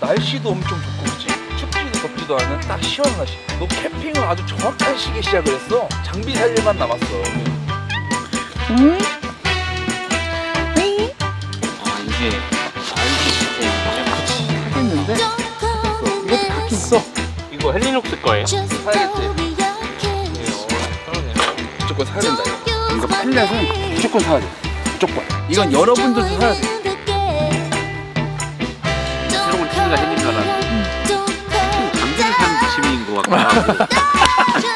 오늘 날씨도 엄청 좋고 그치? 춥지도 덥지도 않은 딱 시원한 날씨 너 캠핑을 아주 정확한 시기에 시작을 했어 장비 살 일만 남았어 응? 아 이게 알기? 그치 하겠는데? 이것도 갖고 있어 이거 헬리녹스 거예요? 사야겠지. 무조건 사야 된다 이거 이거 펠렛은 무조건 사야 돼 무조건 이건 여러분들도 사야 돼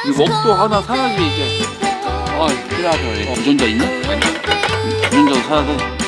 이 웍도 하나 사야지 이제. 아 필요하죠 어, 유전자 있냐? 아니 주전자도 사야 돼.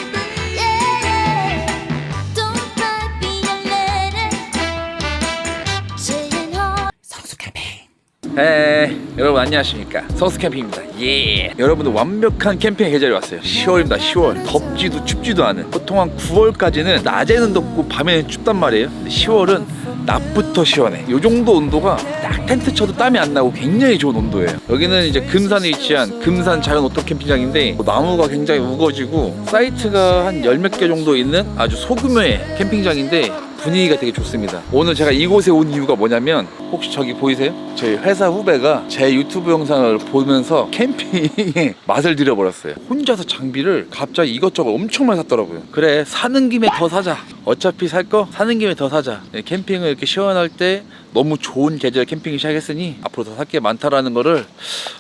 에 여러분 안녕하십니까? 성수 캠핑입니다. 예. 여러분들 완벽한 캠핑 계절이 왔어요. 10월입니다 10월. 덥지도 춥지도 않은. 보통 한 9월까지는 낮에는 덥고 밤에는 춥단 말이에요. 근데 10월은 낮부터 시원해. 요 정도 온도가 딱 텐트 쳐도 땀이 안 나고 굉장히 좋은 온도예요. 여기는 이제 금산에 위치한 금산 자연 오토 캠핑장인데 나무가 굉장히 우거지고 사이트가 한 열 몇 개 정도 있는 아주 소규모의 캠핑장인데 분위기가 되게 좋습니다. 오늘 제가 이곳에 온 이유가 뭐냐면 혹시 저기 보이세요? 저희 회사 후배가 제 유튜브 영상을 보면서 캠핑에 맛을 들여버렸어요. 혼자서 장비를 갑자기 이것저것 엄청 많이 샀더라고요. 그래 사는 김에 더 사자. 어차피 살 거 사는 김에 더 사자. 네, 캠핑을 이렇게 시원할 때 너무 좋은 계절 캠핑을 시작했으니 앞으로 더 살 게 많다라는 거를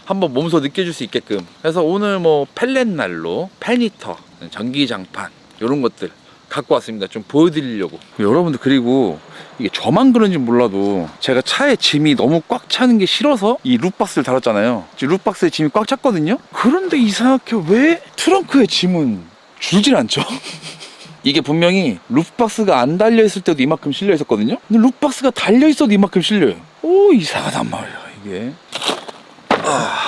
한번 몸소 느껴줄 수 있게끔. 그래서 오늘 뭐 펠렛 난로, 팬히터, 전기장판 이런 것들 갖고 왔습니다. 좀 보여드리려고. 여러분들 그리고 이게 저만 그런지 몰라도 제가 차에 짐이 너무 꽉 차는 게 싫어서 이 룻박스를 달았잖아요. 지금 룻박스에 짐이 꽉 찼거든요. 그런데 이상하게 왜 트렁크에 짐은 줄질 않죠? 이게 분명히 룻박스가 안 달려 있을 때도 이만큼 실려 있었거든요. 근데 룻박스가 달려 있어도 이만큼 실려요. 오 이상하단 말이야 이게. 아,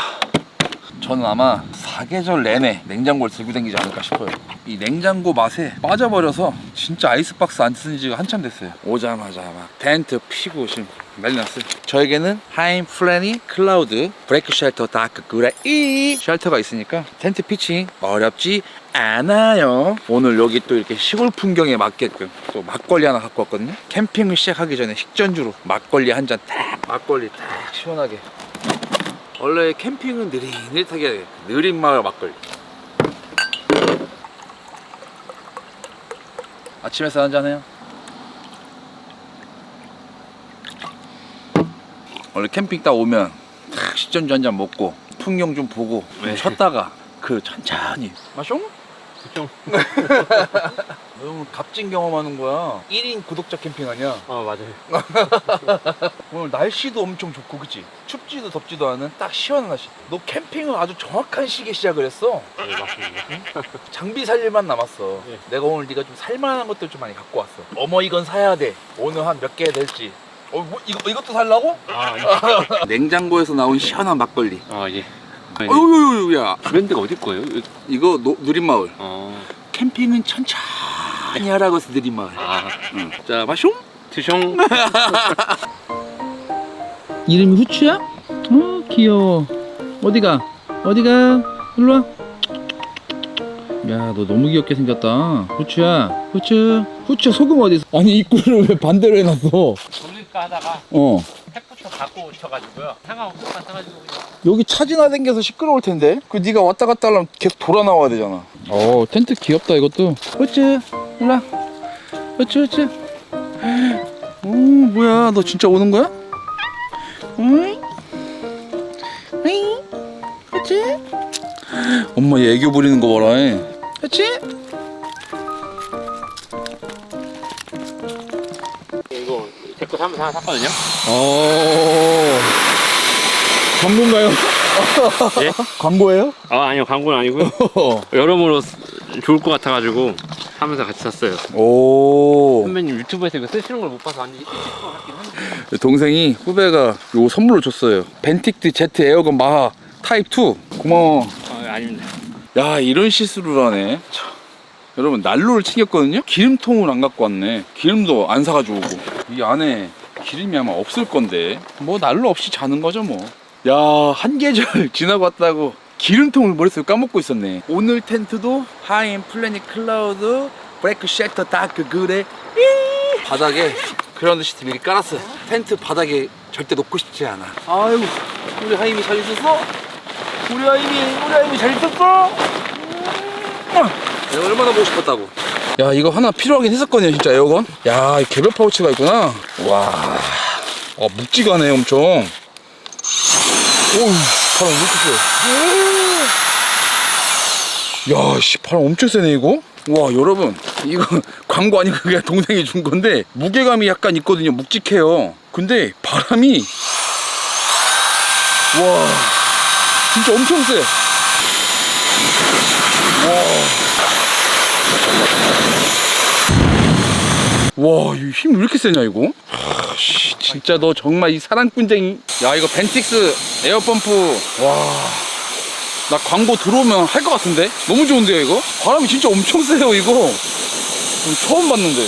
저는 아마 사계절 내내 냉장고를 들고 다니지 않을까 싶어요. 이 냉장고 맛에 빠져버려서 진짜 아이스박스 안쓴 지가 한참 됐어요. 오자마자 막 텐트 피고 지금 난리 났어요. 저에게는 하임 플래니 클라우드 브레이크 쉘터 다크 그레 이 쉘터가 있으니까 텐트 피칭 어렵지 않아요. 오늘 여기 또 이렇게 시골 풍경에 맞게끔 또 막걸리 하나 갖고 왔거든요. 캠핑을 시작하기 전에 식전주로 막걸리 한 잔 딱 막걸리 딱 시원하게 원래 캠핑은 느릿느릿하게. 느린 마을 막걸리. 아침 에 서 한잔해요. 원래 캠핑 딱 오면 탁 식전주 한 잔 먹고 풍경 좀 보고 좀 네. 쉬었다가 그 천천히 마숑? 좀. 너무 값진 경험하는 거야. 1인 구독자 캠핑 아니야. 아 맞아요 오늘 날씨도 엄청 좋고 그치? 춥지도 덥지도 않은 딱 시원한 날씨 너 캠핑을 아주 정확한 시기에 시작을 했어 네 맞습니다 장비 살 일만 남았어 네. 내가 오늘 네가 좀 살만한 것들 좀 많이 갖고 왔어 어머 이건 사야 돼 오늘 한 몇 개 될지 어, 뭐, 이거, 이것도 살라고? 아 아니 냉장고에서 나온 시원한 막걸리 아 예 어유유유 야 브랜드가 어디 거예요? 이거 노, 누린마을 어. 캠핑은 천천히 하라고 해서 누린마을 아 응. 자 마숑 드숑 이름이 후추야? 어 귀여워 어디가? 어디가? 일로 와. 야, 너 너무 귀엽게 생겼다. 후추야, 후추, 후추 소금 어디 있어? 아니 입구를 왜 반대로 해놨어? 돌릴까 하다가 어, 팩부터 갖고 오셔가지고요 상하우스만 사가지고 그냥 여기 차지나 댕겨서 시끄러울 텐데 그 네가 왔다 갔다 하려면 계속 돌아 나와야 되잖아 어 텐트 귀엽다 이것도. 일로 와. 후추, 후추. 오 뭐야 너 진짜 오는 거야? 어이, 어이, 후추, 엄마 얘 애교 부리는 거 봐라 해. 후추. 이거 제거 사면서 하나 샀거든요 어, 광고인가요? 예? 광고예요? 아 아니요. 광고는 아니고요. 여러모로 쓰- 좋을 것 같아가지고 하면서 같이 샀어요. 오. 선배님 유튜브에서 이거 쓰시는 걸 못 봐서 것 같긴 한데. 동생이 후배가 요거 선물로 줬어요. 벤틱트 Z 에어건 마하 타입 2 고마워. 아 아닙니다. 야 이런 실수를 하네. 참. 여러분 난로를 챙겼거든요? 기름통을 안 갖고 왔네. 기름도 안 사가지고 오고. 이 안에 기름이 아마 없을 건데. 뭐 난로 없이 자는 거죠 뭐 야 한 계절 지나고 왔다고 기름통을 머릿속에 까먹고 있었네 오늘 텐트도 하인 플래닛 클라우드 브레이크 쉘터 다크 그래 바닥에 그라운드 시트 미리 깔았어요. 텐트 바닥에 절대 놓고 싶지 않아. 아유, 우리 하임이 잘 있었어? 우리 하임이, 우리 하임이 잘 있었어? 내가 얼마나 보고 싶었다고. 야, 이거 하나 필요하긴 했었거든요, 진짜 에어건. 야, 이 개별 파우치가 있구나. 와, 어, 묵직하네, 엄청. 오우, 바람 왜 이렇게 세? 야, 씨, 바람 엄청 세네, 이거. 와, 여러분, 이거 광고 아니고 그냥 동생이 준 건데, 무게감이 약간 있거든요. 묵직해요. 근데 바람이, 와, 진짜 엄청 세. 와, 이힘왜 이렇게 세냐, 이거? 아, 씨, 진짜 너 정말 이 사랑꾼쟁이. 야, 이거 벤틱스 에어펌프. 와. 나 광고 들어오면 할 것 같은데? 너무 좋은데요, 이거? 바람이 진짜 엄청 세요, 이거. 음, 처음 봤는데.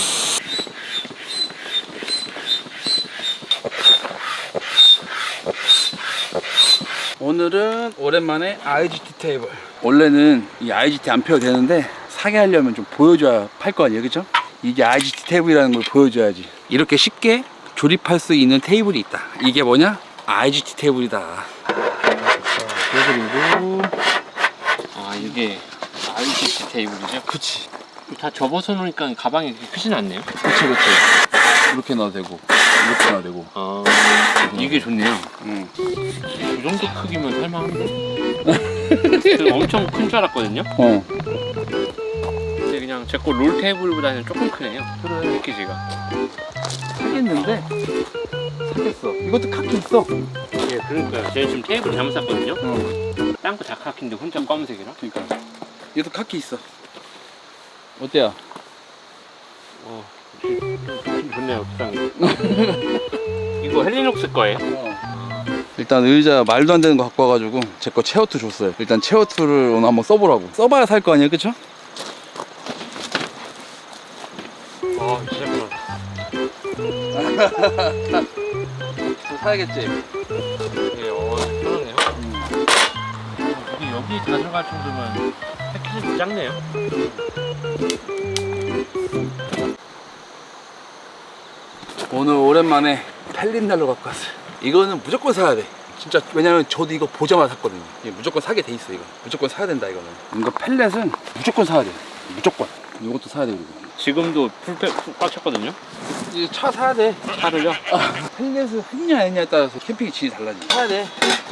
오늘은 오랜만에 IGT 테이블. 원래는 이 IGT 안 펴도 되는데 사게 하려면 좀 보여줘야 팔 거 아니에요, 그죠? 이게 IGT 테이블이라는 걸 보여줘야지. 이렇게 쉽게 조립할 수 있는 테이블이 있다. 이게 뭐냐? IGT 테이블이다. 테이블이고, 아 이게 ICC 테이블이죠? 그치. 다 접어서 놓으니까 가방이 그렇게 크진 않네요. 그치, 그치. 이렇게 놔도 되고, 이렇게 놔도 되고. 아 이게 좋네요. 응. 이 정도 크기면 살만한데. 그 엄청 큰 줄 알았거든요. 어. 근데 그냥 제거 롤 테이블보다는 조금 크네요. 그래. 패키지가. 사겠는데? 사겠어. 이것도 카키 있어. 예, 그러니까요. 제가 지금 테이블 잘못 샀거든요. 응. 딴거다 카키인데 혼자 검은색이라. 그니까. 얘도 카키 있어. 어때요? 어, 좀 좋네요. 비싼 거. 이거 헬리녹스 거예요? 일단 의자 말도 안 되는 거 갖고 와가지고 제 거 체어투 줬어요. 일단 체어투를 오늘 한번 써보라고. 써봐야 살 거 아니에요, 그쵸? 아, 진짜 그만. 사야겠지. 예, 어, 편하네요. 이게 여기 다 들어갈 정도면 패키지도 작네요. 오늘 오랜만에 펠린날로 갖고 왔어요. 이거는 무조건 사야 돼. 진짜 왜냐면 저도 이거 보자마자 샀거든요. 이거 무조건 사게 돼 있어 이거. 무조건 사야 된다 이거는. 이거 펠렛은 무조건 사야 돼. 무조건. 이것도 사야 돼 그리고. 지금도 풀백 꽉 찼거든요. 이제 차 사야 돼. 차를요? 펠렛을 했냐 안 했냐에 따라서 캠핑이 질이 달라지. 사야 돼.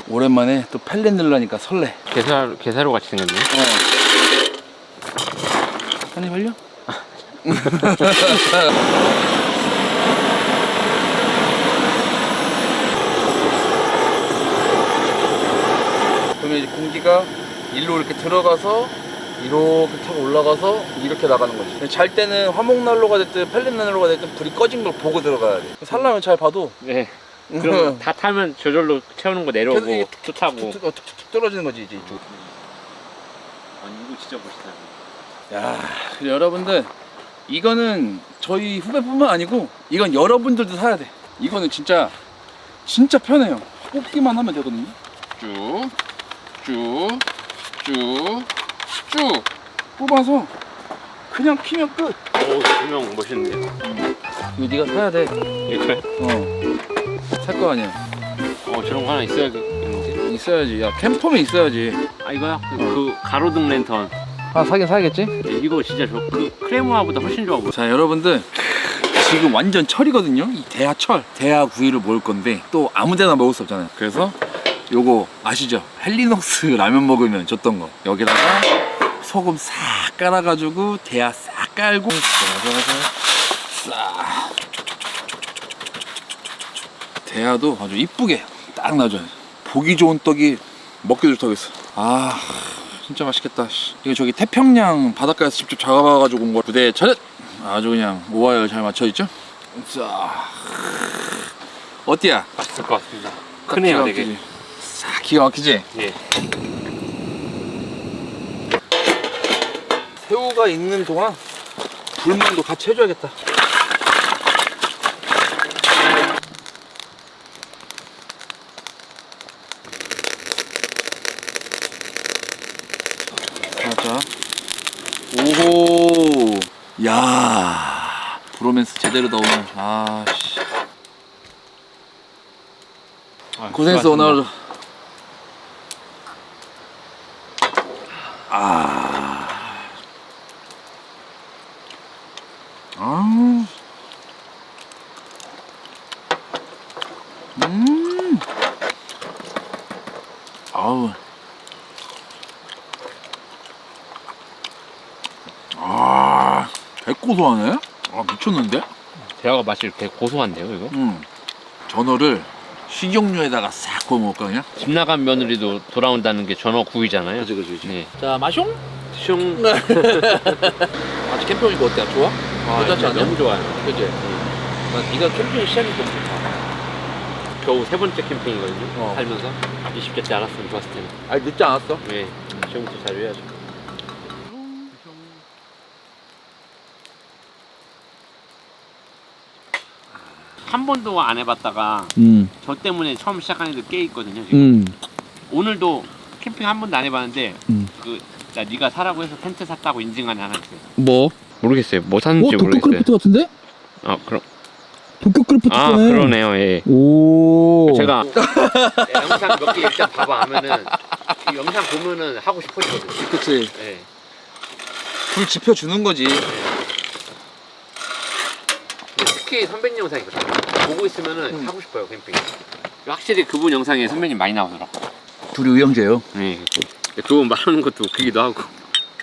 오랜만에 또 펠렛 넣으려니까 설레. 게사 게사로 같이 생겼네. 어. 한입 할려? 그러면 이제 공기가 일로 이렇게 들어가서 이렇게 타고 올라가서 이렇게 나가는 거지. 잘 때는 화목난로가 됐든 펠렛난로가 됐든 불이 꺼진 걸 보고 들어가야 돼. 살라면 잘 봐도 네. 그럼 다 타면 저절로 채우는 거 내려오고 또 타고. 툭툭 어, 툭툭 떨어지는 거지 이제 이쪽. 아니 이거 진짜 멋있다. 야, 그래 여러분들 이거는 저희 후배뿐만 아니고 이건 여러분들도 사야 돼. 이거는 진짜 진짜 편해요. 뽑기만 하면 되거든요. 쭉, 쭉, 쭉, 쭉 뽑아서 그냥 키면 끝. 오 조명 멋있는데요. 이거 네가 사야 돼. 이거요? 어, 살 거 아니야. 어 저런 거 하나 있어야겠는데. 있어야지. 야, 캠퍼면 있어야지. 아 이거야? 그, 그 가로등 랜턴. 아, 사긴 사야겠지? 네, 이거 진짜 좋. 그 크레모아보다 훨씬 좋아 보여. 자 여러분들 지금 완전 철이거든요 이 대하철 대하 구이를 먹을 건데 또 아무데나 먹을 수 없잖아요 그래서 요거 아시죠 헬리녹스 라면 먹으면 줬던 거 여기다가 소금 싹 깔아가지고 대하 싹 깔고 싹 대하도 아주 이쁘게 딱 놔줘요 보기 좋은 떡이 먹기 좋다고 했어 아 진짜 맛있겠다. 씨. 이거 저기 태평양 바닷가에서 직접 잡아가지고 온 거. 부대 차렷. 아주 그냥 오하열 잘 맞춰 있죠? 자, 어때야? 맛있을 것 같습니다. 크네요 되게. 싹 기가 막히지? 예. 새우가 있는 동안 불만도 같이 해줘야겠다. 자, 자. 오호. 야. 불 로맨스 제대로 다 오늘. 아 씨. 아, 고생했어. 오늘. 아, 개고소하네. 아, 미쳤는데? 대화가 맛이 되게 고소한데요 이거? 음. 전어를 식용유에다가 싹 구워 먹을까 그냥? 집 나간 며느리도 돌아온다는 게 전어 구이잖아요. 그지 그지. 네. 자, 마숑. 슝. 아직 캠핑 오니까 어때? 좋아? 아, 괜찮지 않냐? 너무 좋아요. 그지. 난 네가 캠핑 시작이 너무 좋다. 겨우 세 번째 캠핑이거든요. 어. 살면서 20대 때 알았으면 좋았을 텐데. 아니 늦지 않았어. 네. 지금부터 자료해야죠. 한 번도 안 해봤다가 음, 저 때문에 처음 시작한 애들 꽤 있거든요. 지금. 음, 오늘도 캠핑 한 번도 안 해봤는데 음. 그나 네가 사라고 해서 텐트 샀다고 인증한 애 하나 있어요. 뭐? 모르겠어요. 뭐 어, 샀는지 도쿄 크래프트 같은데? 아 그럼 도쿄 크래프트 아 거네. 그러네요. 예. 오. 제가 영상 몇 개 일단 봐봐 하면은 이 영상 보면은 하고 싶어지거든요. 그치. 예. 불 지펴 주는 거지. 특히 선배님 영상이거든요. 보고 있으면은 음. 하고 싶어요 캠핑. 확실히 그분 영상에 선배님 많이 나오더라고. 둘이 의형제예요. 네. 그분 말하는 것도 웃기기도 하고.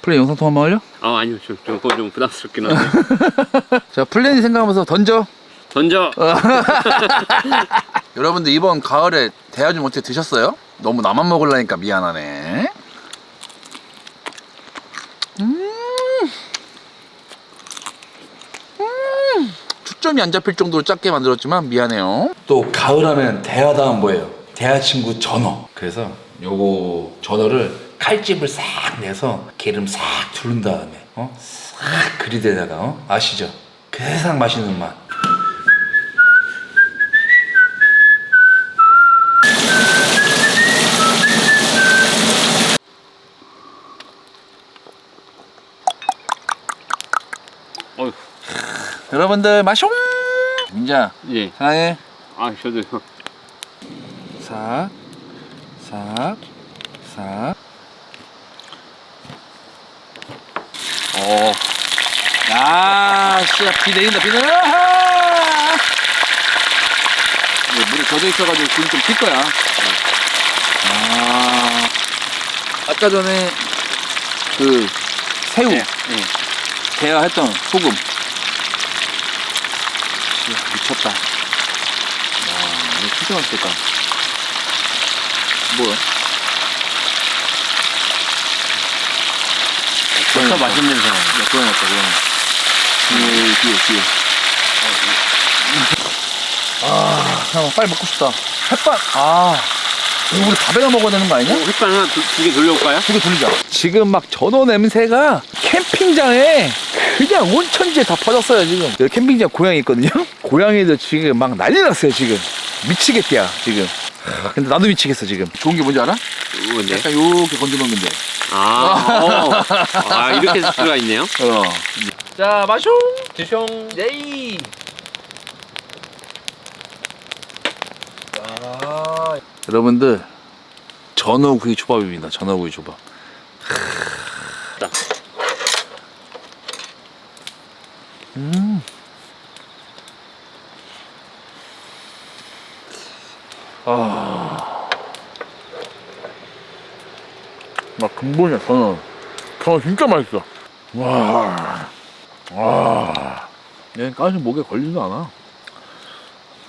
플레이 영상 통화 한번 하려? 아 아니요 좀, 좀 그거 좀 부담스럽긴 한데. 자, 플랜이 생각하면서 던져. 던져. 여러분들 이번 가을에 대하 좀 어떻게 드셨어요? 너무 나만 먹으려니까 미안하네. 음. 초점이 안 잡힐 정도로 작게 만들었지만 미안해요. 또 가을하면 대하다음 뭐예요? 대하 친구 전어. 그래서 요거 전어를 칼집을 싹 내서 기름 싹 두른 다음에 어? 싹 그리대다가 어? 아시죠? 세상 맛있는 맛. 어휴. 여러분들 마숑 민자 예. 사랑해 아 저도 싹, 싹, 싹. 어. 야, 씨야, 비 내린다, 비. 아하! 이게 물에 젖어 있어가지고 불이 좀튈 거야. 아. 아까 전에 그 새우 네. 예. 대화했던 소금. 미쳤다. 와, 이거 진짜 맛있겠다. 뭐야? 벌써 맛있는 나요. 야, 그거였다, 그거. 뒤에, 뒤에, 뒤에. 아, 형, 빨리 먹고 싶다. 햇반, 아. 이거 우리 밥에다 먹어야 되는 거 아니냐? 햇반 하나 두 개 돌려올까요? 두 개 돌리자. 지금 막 전어 냄새가 캠핑장에 그냥 온천지에 다 퍼졌어요, 지금. 여기 캠핑장 고양이 있거든요? 고양이들 지금 막 난리 났어요, 지금. 미치겠대야, 지금. 하, 근데 나도 미치겠어, 지금. 좋은 게 뭔지 알아? 뭔데? 약간 요렇게 건져놓으면 돼. 아, 어. 아 이렇게 수가 있네요. 어. 자, 마숑! 드숑. 예이! 아. 여러분들, 전어구이 초밥입니다. 전어구이 초밥. 아. 막 근본이야, 전어. 전어 진짜 맛있어. 와. 와. 얘는 가시 목에 걸리지도 않아.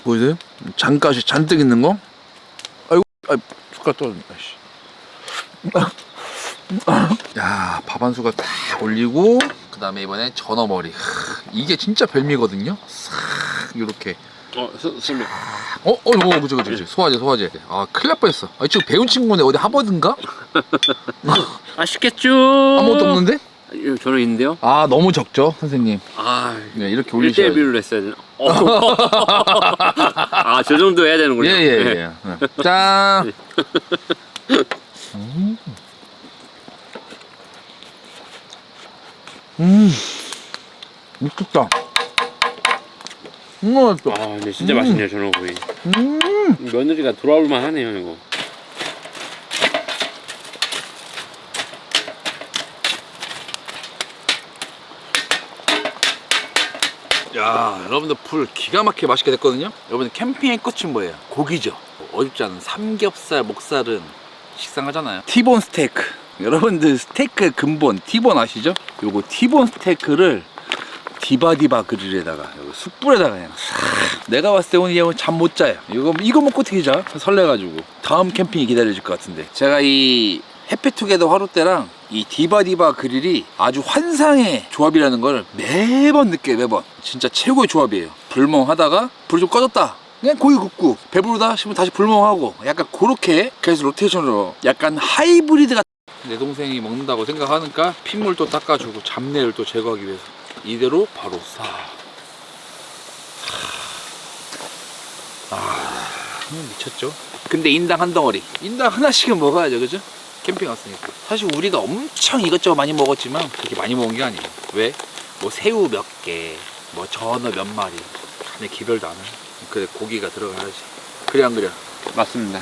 보이세요? 장가시 잔뜩 있는 거? 아이고, 아이, 숟가락 떨어졌네. 아이씨. 야, 밥한 숟갈 딱 올리고, 그 다음에 이번에 전어 머리. 하, 이게 진짜 별미거든요? 싹, 요렇게. 어, 수, 수미. 어, 어, 어, 그치, 그치, 그치. 소화제, 소화제. 아, 큰일 날 뻔했어. 아, 지금 배운 친구인데 어디 하버드인가? 맛있겠죠. 아무것도 없는데? 이거 저는 있는데요. 아, 너무 적죠, 선생님. 아, 네, 이렇게 1대1 올리셔야죠. 비율로 했어야 되나? 어. 아, 저 정도 해야 되는군요. 예, 예, 네. 예. 네. 짠! 음. 음. 미쳤다. 정말 맛있어. 아 근데 진짜 음. 맛있네요 전어구이. 음. 며느리가 돌아올 만 하네요 이거. 야, 여러분들 불 기가 막히게 맛있게 됐거든요. 여러분들 캠핑의 끝은 뭐예요? 고기죠. 어렵지 않은 삼겹살, 목살은 식상하잖아요. 티본 스테이크. 여러분들 스테이크의 근본 티본 아시죠? 요거 티본 스테이크를 디바디바 그릴에다가 숯불에다가 그냥 싹. 내가 봤을 때 오늘 얘잠못 자요. 이거 이거 먹고 어떻게 자? 설레가지고 다음 캠핑이 기다려질 것 같은데. 제가 이 해피투게더 화로 때랑 이 디바디바 그릴이 아주 환상의 조합이라는 걸 매번 느껴요 매번 진짜 최고의 조합이에요 불멍하다가 불좀 꺼졌다 그냥 고기 굽고 배부르다 싶으면 다시 불멍하고 약간 그렇게 계속 로테이션으로 약간 하이브리드 같은 내 동생이 먹는다고 생각하니까 핏물 또 닦아주고 잡내를 또 제거하기 위해서 이대로 바로 싹 아, 미쳤죠? 근데 인당 한 덩어리 인당 하나씩은 먹어야죠 그죠? 캠핑 왔으니까 사실 우리가 엄청 이것저것 많이 먹었지만 그렇게 많이 먹은 게 아니에요 왜? 뭐 새우 몇 개, 뭐 전어 몇 마리 근데 기별도 안 해. 그래 고기가 들어가야지 그래 안 그래? 맞습니다.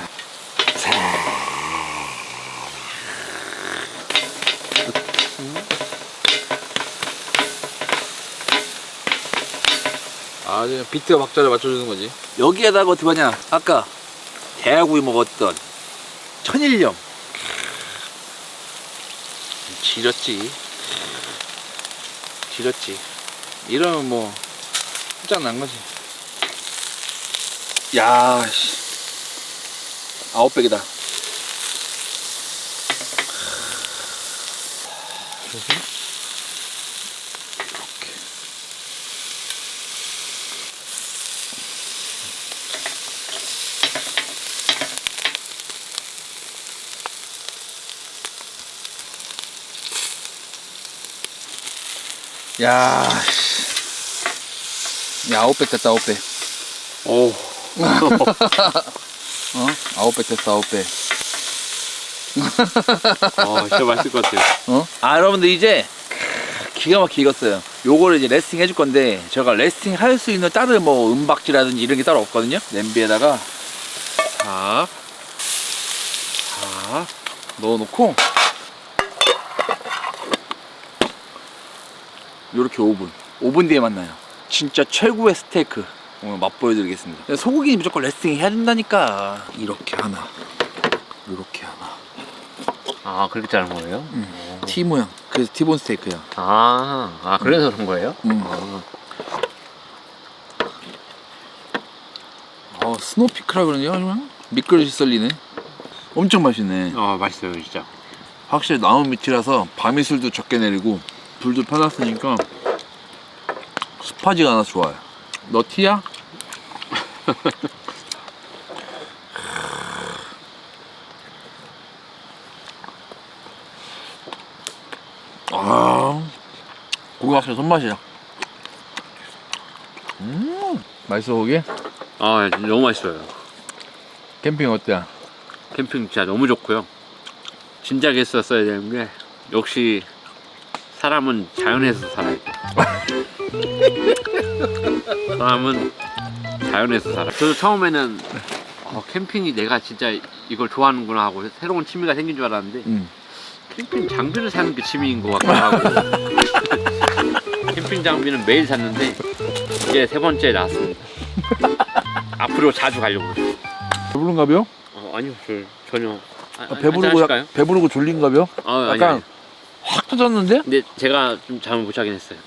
아 그냥 비트가 박자를 맞춰주는 거지. 여기에다가 어떻게 하냐? 아까 대하구이 먹었던 천일염. 지렸지. 지렸지. 이러면 뭐 끝장난 거지. 야 씨. 아홉 백이다. 그래 야, 씨. 야 아홉 백 됐다 아홉 백. 오. 어? 아홉 백 됐다 아홉 백. 아 진짜 맛있을 것 같아요. 어? 아 여러분들 이제 기가 막히게 익었어요. 요거를 이제 레스팅 해줄 건데 제가 레스팅 할 수 있는 다른 뭐 은박지라든지 이런 게 따로 없거든요. 냄비에다가 싹, 싹 넣어놓고 요렇게 5분. 5분 뒤에 만나요. 진짜 최고의 스테이크 오늘 맛보여드리겠습니다. 소고기는 무조건 레스팅 해야 된다니까. 이렇게 하나, 이렇게 하나. 아 그렇게 자른 거예요? T 모양. 그래서 티본 스테이크야. 아, 아 그래서 그런 거예요? 음. 아, 어, 스노피크라 그러냐? 그냥 미끄러지 썰리네. 엄청 맛있네. 아 맛있어요 진짜. 확실히 나무 밑이라서 밤이슬도 적게 내리고 불도 펴놨으니까 습하지가 않아서 좋아요. 너 티야? 아, 고기 확실히 손맛이야. 음, 맛있어 고기? 아 진짜 너무 맛있어요. 캠핑 어때? 캠핑 진짜 너무 좋고요. 진작에 했었어야 되는 게 역시 사람은 자연에서 살아야 돼. 사람은 자연에서 살아. 저도 처음에는 어, 캠핑이 내가 진짜 이걸 좋아하는구나 하고 새로운 취미가 생긴 줄 알았는데 응. 캠핑 장비를 사는 게 취미인 것 같기도 하고 캠핑 장비는 매일 샀는데 이제 세 번째 나왔습니다. 앞으로 자주 가려고. 배부른가벼? 어, 아니요, 저 전혀. 아, 아, 배부르고? 약, 배부르고 졸린가벼? 아, 아니, 약간 아니. 확 터졌는데? 근데 제가 좀 잠을 못 자긴 했어요.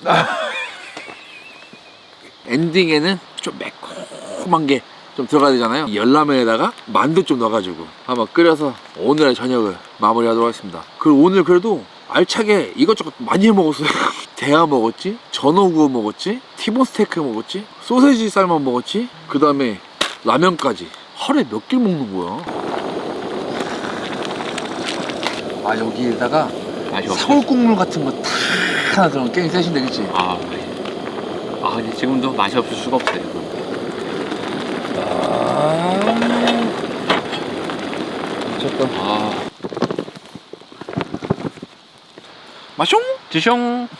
엔딩에는 좀 매콤한 게 좀 들어가야 되잖아요. 열라면에다가 만두 좀 넣어가지고 한번 끓여서 오늘의 저녁을 마무리하도록 하겠습니다. 그리고 오늘 그래도 알차게 이것저것 많이 해 먹었어요. 대하 먹었지, 전어 구워 먹었지, 티본 스테이크 먹었지, 소세지 삶아 먹었지, 그 다음에 라면까지 하루에 몇 끼 먹는 거야? 아 여기에다가 없어요. 사골 국물 같은 거 다 하나 들어간 게임 셋인데 그치? 아, 네. 아, 근데 지금도 맛이 없을 수가 없어요. 아 미쳤다 아, 마숑 드숑.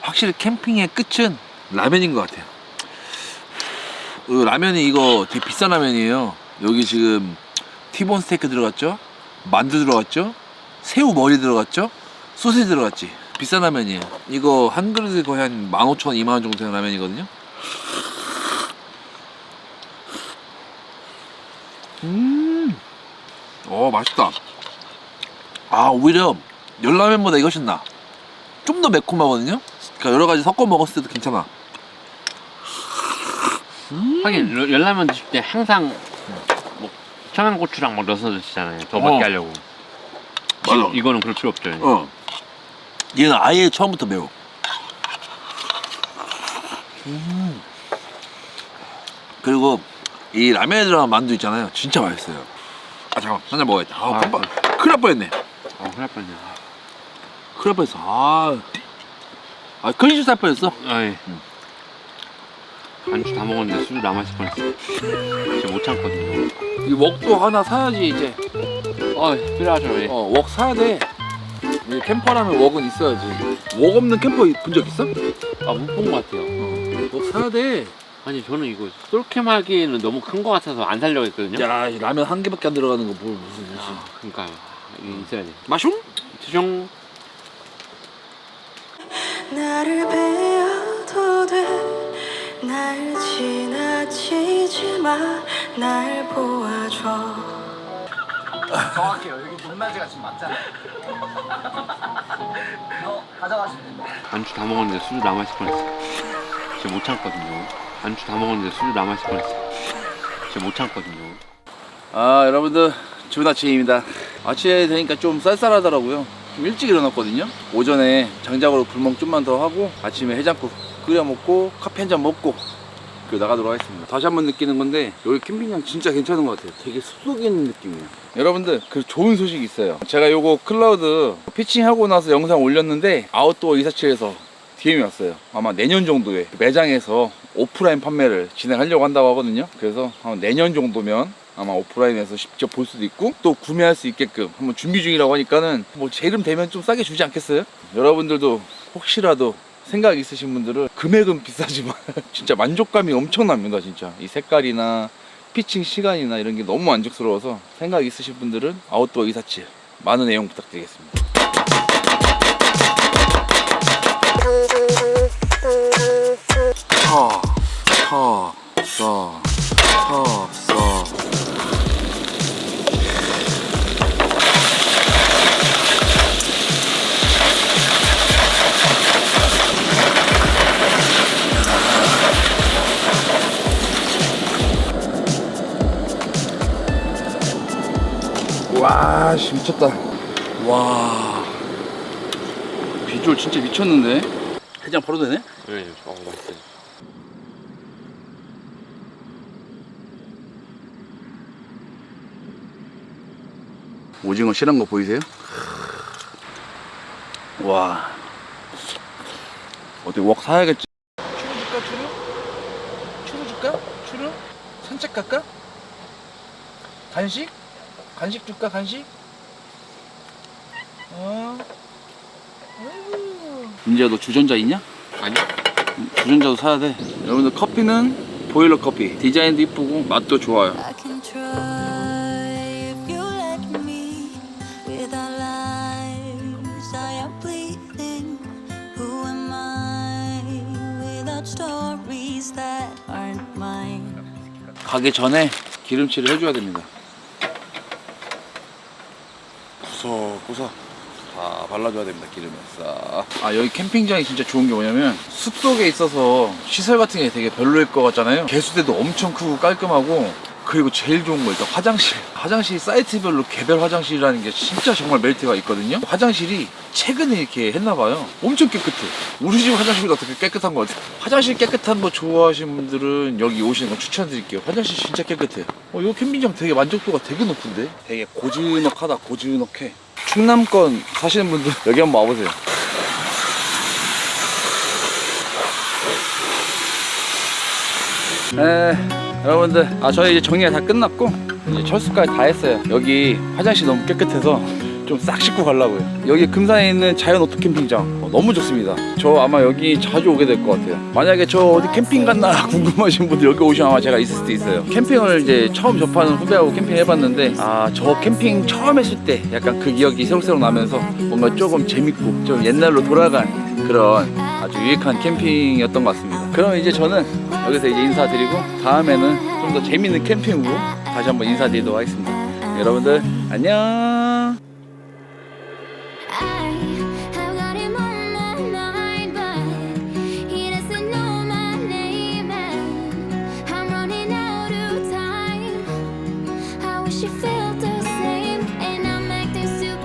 확실히 캠핑의 끝은 라면인 것 같아요. 이 라면이 이거 되게 비싼 라면이에요. 여기 지금 티본 스테이크 들어갔죠? 만두 들어갔죠? 새우 머리 들어갔죠? 소시지 들어갔지. 비싼 라면이에요. 이거 한 그릇에 거의 한 15,000원, 2만원 정도 되는 라면이거든요. 음, 어 맛있다. 아 오히려 열라면보다 이것이 나. 좀 더 매콤하거든요. 그러니까 여러 가지 섞어 먹었을 때도 괜찮아. 하긴 열- 열라면 드실 때 항상 뭐 청양고추랑 막 넣어서 드시잖아요. 더 맛게 어. 하려고. 맞아. 이거는 그럴 필요 없죠. 어. 얘는 아예 처음부터 매워. 음. 그리고 이 라면에 들어간 만두 있잖아요. 진짜 맛있어요. 아 잠깐 한잔 먹어야겠다. 아, 아, 깜빡. 큰일 날 뻔했네. 어, 큰일 날 뻔했네. 큰일 날 뻔했어. 아, 아 큰일 날 뻔했어. 아이. 음. 안주 다 먹었는데 술이 남아있을 뻔했어. 진짜 못 참거든요. 이 웍도 하나 사야지 이제. 어, 필요하죠. 예. 어, 웍 사야 돼. 이 캠퍼라면 웍은 있어야지. 웍 없는 캠퍼 본 적 있어? 아, 못본것 같아요. 웍 사야 돼. 아니, 저는 이거 솔캠 하기에는 너무 큰것 같아서 안 살려고 했거든요. 야, 이 라면 한 개밖에 안 들어가는 거 뭘 무슨 무슨. 아, 그러니까 이게 있어야 돼. 마숑? 최종 나를 베어도 돼 날 지나치지 마날 보아줘 안주 다 먹었는데 술이 남아있을 뻔했어. 진짜 못 참거든요. 안주 다 먹었는데 술이 남아있을 뻔했어. 진짜 못 참거든요. 아 여러분들 좋은 아침입니다 아침에 되니까 좀 쌀쌀하더라고요 좀 일찍 일어났거든요 오전에 장작으로 불멍 좀만 더 하고 아침에 해장국 끓여 먹고 커피 한 잔 먹고 그 나가도록 하겠습니다 다시 한번 느끼는 건데 여기 캠핑장 진짜 괜찮은 것 같아요 되게 있는 느낌이에요 여러분들 그 좋은 소식이 있어요 제가 요거 클라우드 피칭하고 나서 영상 올렸는데 아웃도어 247에서 DM이 왔어요. 아마 내년 정도에 매장에서 오프라인 판매를 진행하려고 한다고 하거든요. 그래서 아마 내년 정도면 아마 오프라인에서 직접 볼 수도 있고 또 구매할 수 있게끔 한번 준비 중이라고 하니까는 뭐 제 이름 되면 좀 싸게 주지 않겠어요? 여러분들도 혹시라도 생각 있으신 분들은 금액은 비싸지만 진짜 만족감이 엄청납니다 진짜. 이 색깔이나 피칭 시간이나 이런 게 너무 만족스러워서 생각 있으신 분들은 아웃도어 247 많은 애용 부탁드리겠습니다. 터, 터, 써, 터, 와, 씨 미쳤다. 와, 비주얼 진짜 미쳤는데. 해장 바로 되네? 네, 어, 맛있어요. 오징어 실한 거 보이세요? 와 어디 웍 사야겠지 추루 줄까 추루? 추루 줄까? 추루? 산책 갈까? 간식? 간식 줄까 간식? 어? 민지야 너 주전자 있냐? 아니요. 주전자도 사야 돼 여러분들 커피는 보일러 커피 디자인도 이쁘고 맛도 좋아요 I can try if you let me with our lives I am bleeding who am I without stories that aren't mine 가기 전에 기름칠을 해줘야 됩니다. 구석구석 다 발라줘야 됩니다 기름에 싹. 아 여기 캠핑장이 진짜 좋은 게 뭐냐면 숲 속에 있어서 시설 같은 게 되게 별로일 것 같잖아요. 개수대도 엄청 크고 깔끔하고 그리고 제일 좋은 거 일단 화장실. 화장실 사이트별로 개별 화장실이라는 게 진짜 정말 멜트가 있거든요. 화장실이 최근에 이렇게 했나 봐요. 엄청 깨끗해. 우리 집 화장실보다 더 깨끗한 것 같아요. 화장실 깨끗한 거 좋아하시는 분들은 여기 오시는 거 추천드릴게요. 화장실 진짜 깨끗해요. 어, 이 캠핑장 되게 만족도가 되게 높은데? 되게 고즈넉하다, 고즈넉해. 충남권 사시는 분들 여기 한번 와보세요. 에, 여러분들, 아 저희 이제 정리가 다 끝났고 이제 철수까지 다 했어요. 여기 화장실 너무 깨끗해서 좀 싹 씻고 가려고요. 여기 금산에 있는 자연 오토 캠핑장 어, 너무 좋습니다. 저 아마 여기 자주 오게 될 것 같아요. 만약에 저 어디 캠핑 갔나 궁금하신 분들 여기 오시면 아마 제가 있을 수도 있어요. 캠핑을 이제 처음 접하는 후배하고 캠핑 해봤는데 아 저 캠핑 처음 했을 때 약간 그 기억이 새록새록 나면서 뭔가 조금 재밌고 좀 옛날로 돌아간 그런 아주 유익한 캠핑이었던 것 같습니다. 그럼 이제 저는 여기서 이제 인사드리고 다음에는 좀 더 재밌는 캠핑으로 다시 한번 인사드리도록 하겠습니다. 여러분들 안녕.